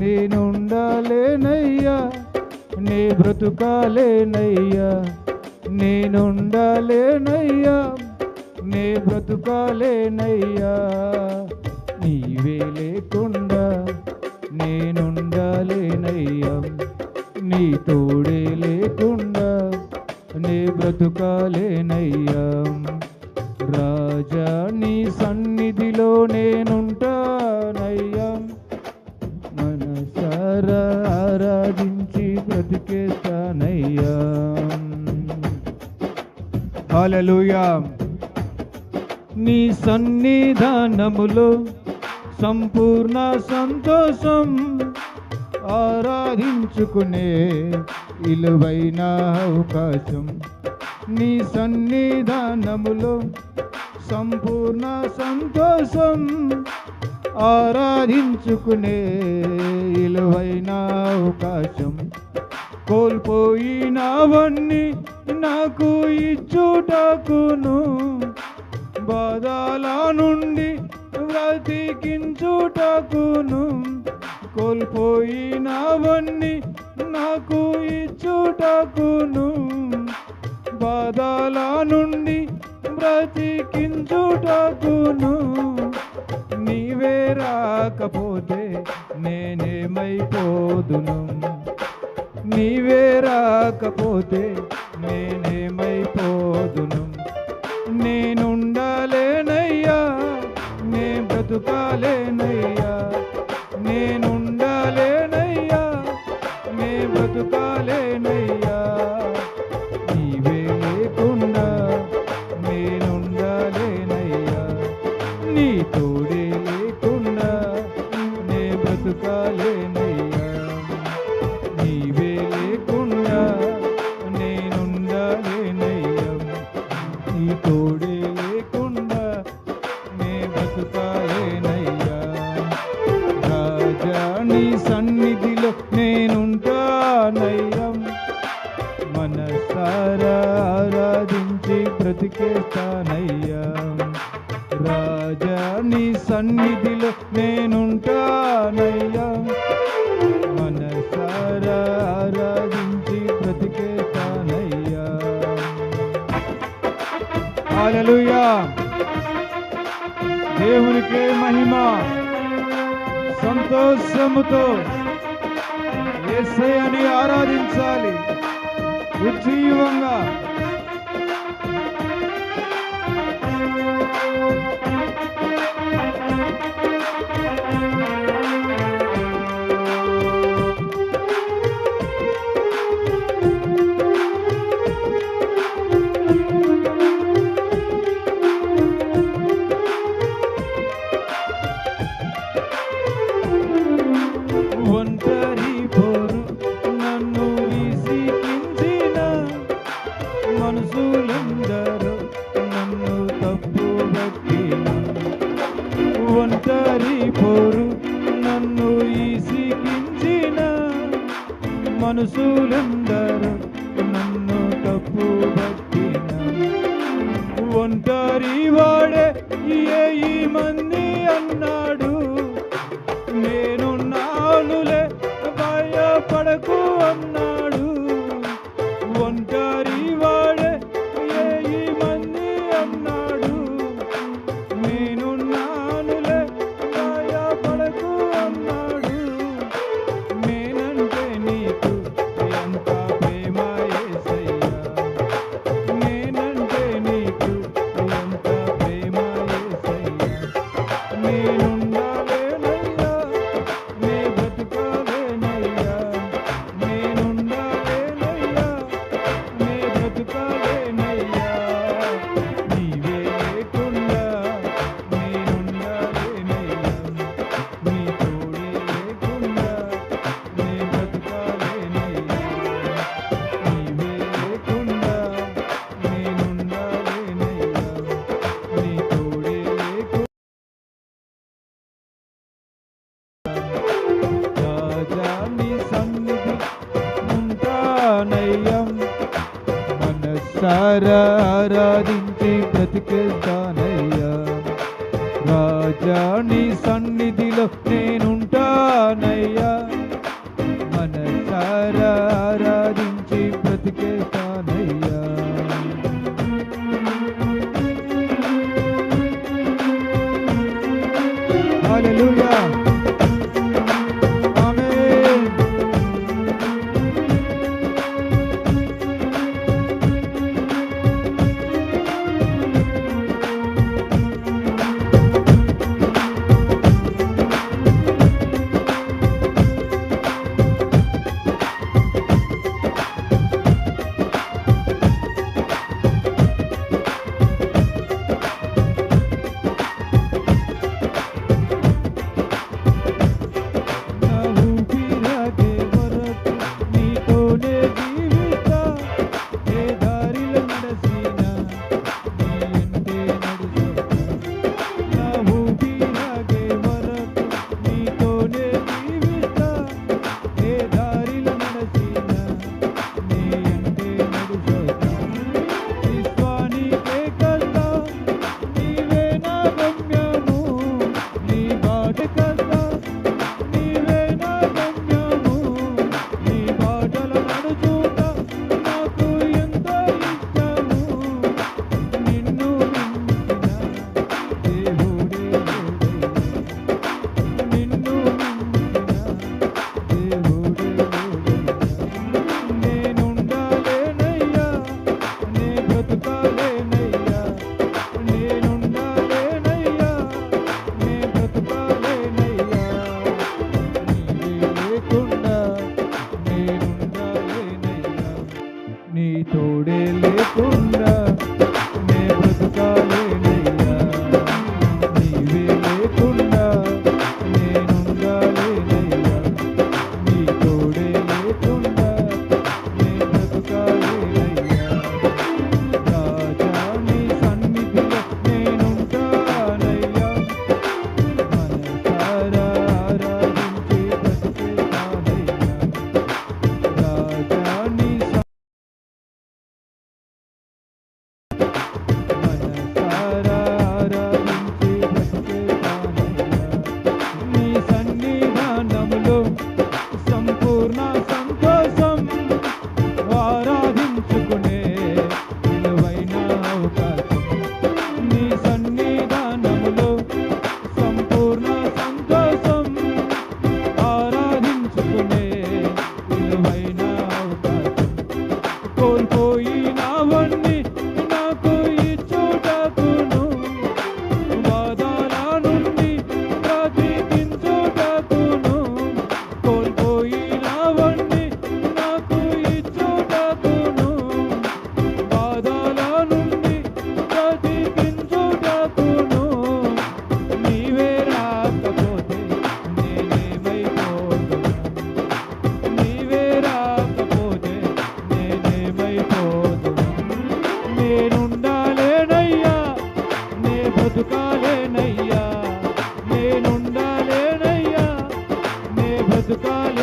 నేనుండాలేనయ్యా నీ బ్రతుకాలేనయ్యా నేనుండాలేనయ్యా నీ బ్రతుకాలేనయ్యా. నీవే లేకుండా నేనుండాలేనయ్యా నీ తోడే లేకుండా నీ బ్రతుకాలేనయ్యా. రాజా నీ సన్నిధిలో నేను హల్లెలూయా. నీ సన్నిధానములో సంపూర్ణ సంతోషం ఆరాధించుకునే ఇలువైన అవకాశం. నీ సన్నిధానములో సంపూర్ణ సంతోషం ఆరాధించుకునే ఇలువైన అవకాశం. కోల్పోయినవన్నీ నాకు ఇచ్చుటకును బాధల నుండి బ్రతికించుటకును కోల్పోయినవన్నీ నాకు ఇచ్చుటకును బాధల నుండి బ్రతికించుటకును నీవే రాకపోతే నేనేమైపోదును? నీవే రాకపోతే నేనేమైపోదును మనసారా ఆరాధించి బ్రతికేస్తానయ్యా. రాజా నీ సన్నిధిలో నేనుంటానయ్యా. మనసారా ఆరాధించి బ్రతికేస్తానయ్యా. హల్లెలూయా. దేవునికే మహిమ సంతోషముతో యేసయ్యని ఆరాధించాలి. One day. Aman zulümden రాజా నీ సన్నిధిలో నేనుంటానయ్యా. బతుకాలేనయ్యా నేనుండాలేనయ్యా నే బతుకాలే